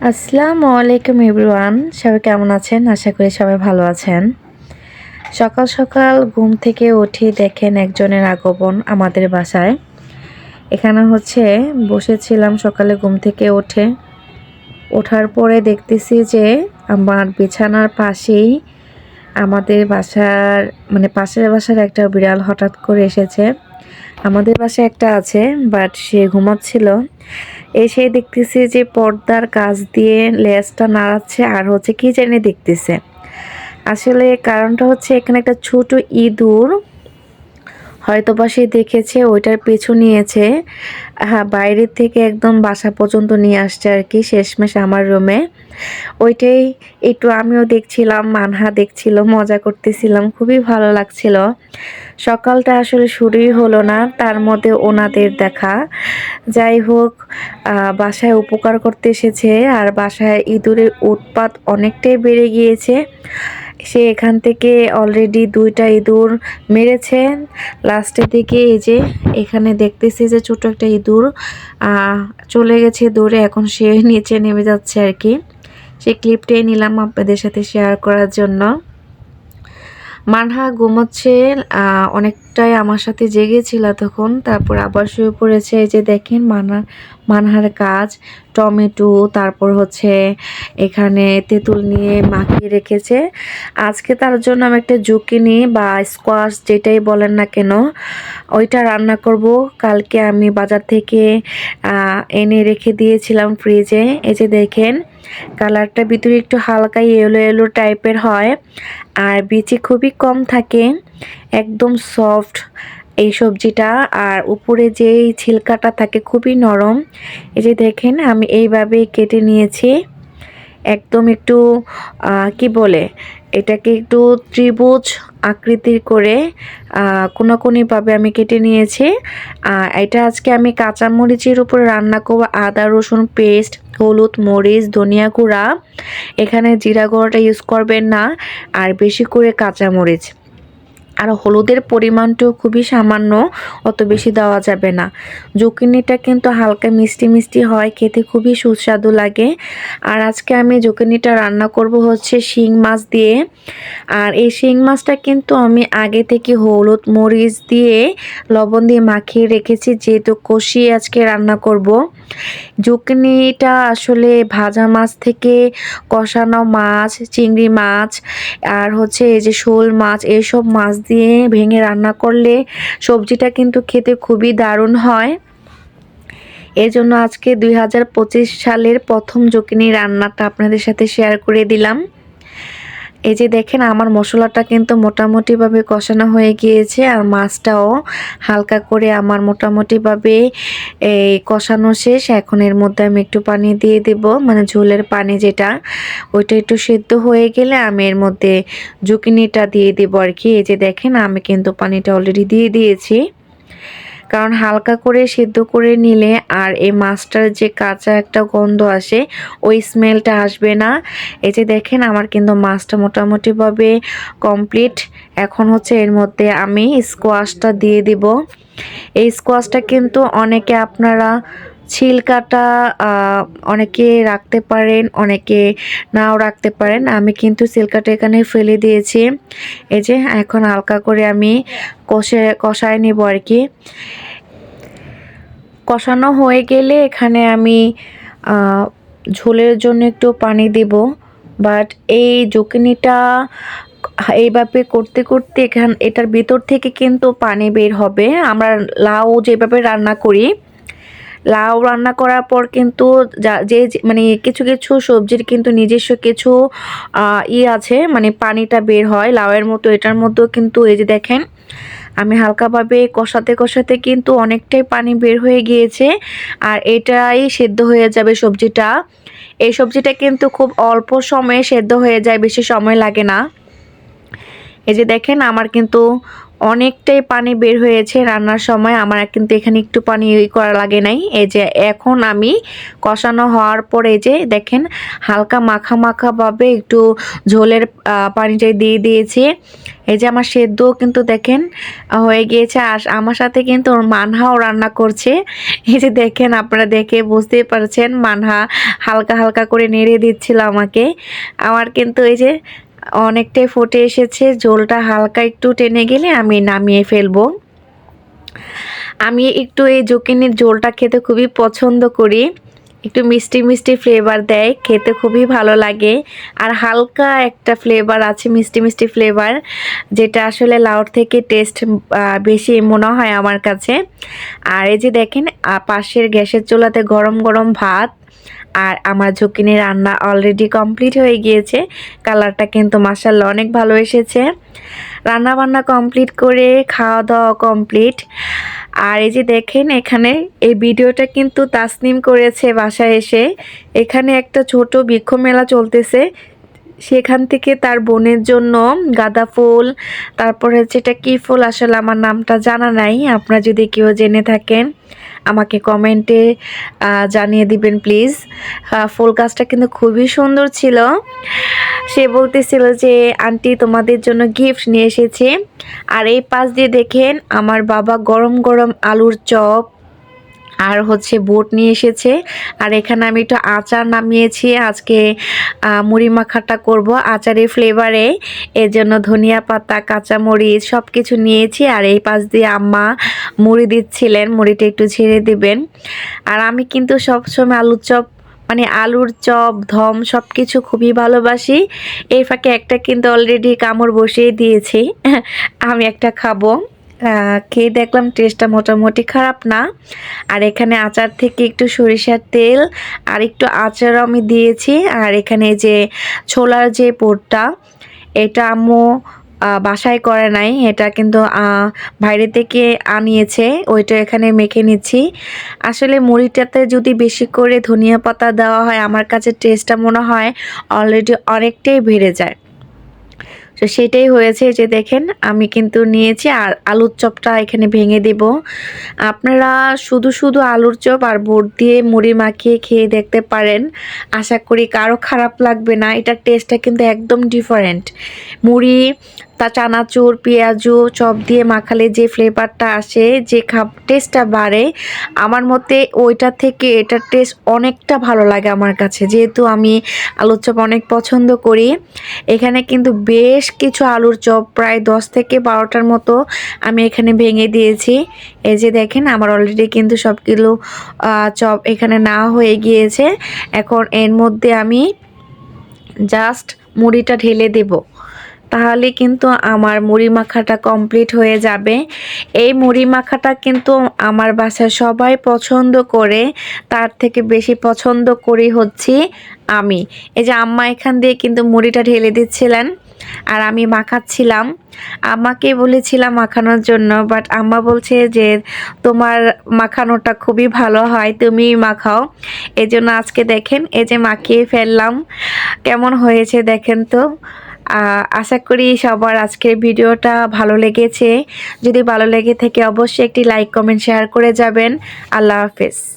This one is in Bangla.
আসসালামু আলাইকুম এভরিওয়ান, সবাই কেমন আছেন? আশা করি সবাই ভালো আছেন। সকাল সকাল ঘুম থেকে উঠে দেখেন একজনের আগমন আমাদের বাসায়। এখানে হচ্ছে বসেছিলাম সকালে ঘুম থেকে উঠে। ওঠার পরে দেখতেছি যে আমার বিছানার পাশেই আমাদের বাসার মানে পাশের বাসার একটা বিড়াল হঠাৎ করে এসেছে। আমাদের পাশে একটা আছে বাট সে ঘুমাচ্ছিল। এসে দেখতেছি যে পর্দার কাজ দিয়ে লেসটা নাড়াচ্ছে আর হচ্ছে কি জানি দেখতেছে। আসলে কারণটা হচ্ছে এখানে একটা ছোট ইঁদুর হয়তো বা সে দেখেছে, ওইটার পিছু নিয়েছে। হ্যাঁ বাইরের থেকে একদম বাসা পর্যন্ত নিয়ে আসছে আর কি, শেষমেশ আমার রুমে। ওইটাই একটু আমিও দেখছিলাম, মানহা দেখছিল, মজা করতেছিলাম, খুবই ভালো লাগছিল। সকালটা আসলে শুরুই হলো না, তার মধ্যে ওনাদের দেখা। যাই হোক বাসায় উপকার করতে এসেছে, আর বাসায় ইঁদুরের উৎপাত অনেকটাই বেড়ে গিয়েছে। সে এখান থেকে অলরেডি দুইটা ইঁদুর মেরেছেন লাস্টের দিকে এই যে, এখানে দেখতেছি যে ছোট একটা ইঁদুর চলে গেছে দূরে এখন সে নিচে নেমে যাচ্ছে আর কি। সেই ক্লিপটাই নিলাম আপনাদের সাথে শেয়ার করার জন্য। মানহা ঘুমোচ্ছে অনেকটাই আমার সাথে জেগেছিল তখন তারপর আবার শুয়ে পড়েছে। এই যে দেখেন মানহা, মানহার কাজ, টমেটো, তারপর হচ্ছে এখানে তেঁতুল নিয়ে মাখিয়ে রেখেছে। আজকে তার জন্য আমি একটা জুকিনি বা স্কোয়াশ যেটাই বলেন না কেন, ওইটা রান্না করব। কালকে আমি বাজার থেকে এনে রেখে দিয়েছিলাম ফ্রিজে এই যে দেখেন কালারটা ভিতরে একটু হালকা ইয়েলো ইয়েলো টাইপের হয়। আর বিচি খুবই কম থাকে, একদম সফট এই সবজিটা। আর উপরে যেই ছিলকাটা থাকে খুবই নরম। এই যে দেখেন, আমি এইভাবে কেটে নিয়েছি। একদম একটু কি বলে এটাকে একটু ত্রিভুজ আকৃতির করে কোনাকুনিভাবে আমি কেটে নিয়েছি। এটা আজকে আমি কাঁচামরিচের উপরে রান্না করব। আদা, রসুন, পেস্ট, হলুদ, মরিচ, ধনিয়া গুঁড়া। এখানে জিরা গুঁড়াটা ইউজ করবেন না, আর বেশি করে কাঁচামরিচ। আর হলুদের পরিমাণটাও খুবই সামান্য, অত বেশি দেওয়া যাবে না। জুকিনিটা কিন্তু হালকা মিষ্টি মিষ্টি হয়, খেতে খুবই সুস্বাদু লাগে। আর আজকে আমি জুকিনিটা রান্না করব হচ্ছে শিং মাছ দিয়ে। আর এই শিং মাছটা কিন্তু আমি আগে থেকে হলুদ মরিচ দিয়ে লবণ দিয়ে মাখিয়ে রেখেছি, যেহেতু কষিয়ে আজকে রান্না করব। জুকিনিটা আসলে ভাজা মাছ থেকে কষানো মাছ, চিংড়ি মাছ, আর হচ্ছে এই যে শোল মাছ এইসব মাছ দিয়ে ভেঙে রান্না করলে সবজিটা কিন্তু খেতে খুবই দারুণ হয়। এজন্য জন্য আজকে দুই হাজার পঁচিশ সালের প্রথম জকিনি রান্নাটা আপনাদের সাথে শেয়ার করে দিলাম। এই যে দেখেন, আমার মশলাটা কিন্তু মোটামুটিভাবে কষানো হয়ে গিয়েছে আর মাছটাও হালকা করে আমার মোটামুটিভাবে, এই, কষানো শেষ। এখন এর মধ্যে আমি একটু পানি দিয়ে দেব। মানে ঝোলের পানি যেটা, ওইটা একটু সেদ্ধ হয়ে গেলে আমি এর মধ্যে জুকিনিটা দিয়ে দেবো আর কি। এই যে দেখেন, আমি কিন্তু পানিটা অলরেডি দিয়ে দিয়েছি। কারণ হালকা করে সেদ্ধ করে নিলে আর এই মাছটার যে কাঁচা একটা গন্ধ আসে, ওই স্মেলটা আসবে না। এই যে দেখেন, আমার কিন্তু মাছটা মোটামুটিভাবে কমপ্লিট এখন হচ্ছে এর মধ্যে আমি স্কোয়াশটা দিয়ে দিব। এই স্কোয়াশটা কিন্তু অনেকে আপনারা ছিলকাটা অনেকে রাখতে পারেন, অনেকে নাও রাখতে পারেন। আমি কিন্তু সিলকাটা এখানে ফেলে দিয়েছি। এই যে, এখন হালকা করে আমি কষে, কষায় নেব আর কি। কষানো হয়ে গেলে এখানে আমি ঝোলের জন্য একটু পানি দেব। বাট এই জুকিনিটা এইভাবে করতে করতে এখান, এটার ভিতর থেকে কিন্তু পানি বের হবে। আমরা লাউ যেভাবে রান্না করি লাউ রান্না করার পর কিন্তু যা- মানে কিছু কিছু সবজির কিন্তু নিজস্ব কিছু ই আছে মানে পানিটা বের হয় লাউয়ের মতো, এটার মধ্যেও কিন্তু এই যে দেখেন, আমি হালকাভাবে কষাতে কষাতে কিন্তু অনেকটাই পানি বের হয়ে গিয়েছে আর এটাই সেদ্ধ হয়ে যাবে সবজিটা। এই সবজিটা কিন্তু খুব অল্প সময়ে সেদ্ধ হয়ে যায়, বেশি সময় লাগে না। এই যে দেখেন, আমার কিন্তু অনেকটাই পানি বের হয়েছে রান্নার সময়। আমার কিন্তু এখানে একটু পানি ই করা লাগে নাই। এই যে এখন আমি কষানো হওয়ার পরে যে দেখেন হালকা মাখা মাখা ভাবে একটু ঝোলের আহ, পানিটা দিয়ে দিয়েছি। এই যে আমার সেদ্ধও কিন্তু দেখেন হয়ে গিয়েছে। আর আমার সাথে কিন্তু ওর মানহাও রান্না করছে। এই যে দেখেন আপনারা দেখে বুঝতেই পারছেন মানহা হালকা হালকা করে নেড়ে দিচ্ছিল আমাকে। আমার কিন্তু এই যে অনেকটাই ফুটে এসেছে, ঝোলটা হালকা একটু টেনে গেলে আমি নামিয়ে ফেলব। আমি একটু এই জুকিনির ঝোলটা খেতে খুবই পছন্দ করি। একটু মিষ্টি মিষ্টি ফ্লেভার দেয়, খেতে খুবই ভালো লাগে। আর হালকা একটা ফ্লেভার আছে, মিষ্টি মিষ্টি ফ্লেভার যেটা আসলে লাউর থেকে টেস্ট বেশি মনে হয় আমার কাছে। আর এই যে দেখেন পাশের গ্যাসের চুলাতে গরম গরম ভাত আর আমার ঝুঁকিনি রান্না অলরেডি কমপ্লিট হয়ে গিয়েছে। কালারটা কিন্তু মাসাল্লাহ অনেক ভালো এসেছে। রান্না বান্না কমপ্লিট করে খাওয়া দাওয়া কমপ্লিট আর এই যে দেখেন এখানে এই ভিডিওটা কিন্তু তাসনিম করেছে বাসায় এসে। এখানে একটা ছোট বৃক্ষ মেলা চলতেছে। সেখান থেকে তার বোনের জন্য গাঁদা ফুল, তারপর হচ্ছে এটা কী ফুল আসলে আমার নামটা জানা নাই। আপনারা যদি কেউ জেনে থাকেন। আমাকে কমেন্টে জানিয়ে দিবেন প্লিজ। ফুল গাছটা কিন্তু খুবই সুন্দর ছিল। সে বলতেছিল যে, আন্টি, তোমাদের জন্য গিফট নিয়ে এসেছে। আর এই পাশ দিয়ে দেখেন, আমার বাবা গরম গরম আলুর চপ আর হচ্ছে বোট নিয়ে এসেছে। আর এখানে আমি একটু আচার নামিয়েছি। আজকে মুড়ি মাখাটা করব আচারের ফ্লেভারে এর জন্য ধনিয়া পাতা, কাঁচামরিচ সব কিছু নিয়েছি। আর এই পাশ দিয়ে আম্মা মুড়ি দিচ্ছিলেন। মুড়িটা একটু ছেড়ে দিবেন। আর আমি কিন্তু সবসময় আলুর চপ মানে আলুর চপ, ধম সব কিছু খুবই ভালোবাসি। এই ফাঁকে একটা কিন্তু অলরেডি কামড় বসিয়ে দিয়েছি। আমি একটা খাব। খেয়ে দেখলাম টেস্টটা মোটামুটি খারাপ না। আর এখানে আচার থেকে একটু সরিষার তেল আর একটু আচারও আমি দিয়েছি। আর এখানে যে ছোলার যে পোরটা, এটা আম্মু বাসায় করে নাই। এটা কিন্তু বাইরে থেকে আনিয়েছে। ওইটা এখানে মেখে নিচ্ছি। আসলে মুড়িটাতে যদি বেশি করে ধনিয়া পাতা দেওয়া হয়, আমার কাছে টেস্টটা মনে হয় অলরেডি অনেকটাই বেড়ে যায়। তো সেটাই হয়েছে যে দেখেন, আমি কিন্তু নিয়েছি আর আলুর চপটা এখানে ভেঙে দেব। আপনারা শুধু শুধু আলুর চপ আর বোর দিয়ে মুড়ি মাখিয়ে খেয়ে দেখতে পারেন। আশা করি কারও খারাপ লাগবে না, এটার টেস্টটা কিন্তু একদম ডিফারেন্ট মুড়ি তা চানাচুর পেঁয়াজু চপ দিয়ে মাখালে যে ফ্লেভারটা আসে যে খাপ টেস্টটা বাড়ে আমার মতে ওইটা থেকে এটার টেস্ট অনেকটা ভালো লাগে আমার কাছে। যেহেতু আমি আলুর চপ অনেক পছন্দ করি এখানে কিন্তু বেশ কিছু আলুর চপ প্রায় দশ থেকে বারোটার মতো আমি এখানে ভেঙে দিয়েছি। এই যে দেখেন আমার অলরেডি কিন্তু সবগুলো আহ, চপ এখানে না হয়ে গিয়েছে। এখন এর মধ্যে আমি জাস্ট মুড়িটা ঢেলে দেব। তাহলে কিন্তু আমার মুড়ি মাখাটা কমপ্লিট হয়ে যাবে। এই মুড়ি মাখাটা কিন্তু আমার বাসায় সবাই পছন্দ করে, তার থেকে বেশি পছন্দ করি হচ্ছি আমি। এই যে আম্মা এখান দিয়ে কিন্তু মুড়িটা ঢেলে দিচ্ছিলেন, আর আমি মাখাচ্ছিলাম। আম্মাকে বলেছিলাম মাখানোর জন্য বাট আম্মা বলছে যে, তোমার মাখানোটা খুবই ভালো হয়, তুমিই মাখাও। এই জন্য আজকে দেখেন, এই যে মাখিয়ে ফেললাম। কেমন হয়েছে দেখেন তো। আশা করি সবার আজকের ভিডিওটা ভালো লেগেছে। যদি ভালো লেগে থাকে, অবশ্যই একটি লাইক কমেন্ট শেয়ার করে যাবেন। আল্লাহ হাফেজ।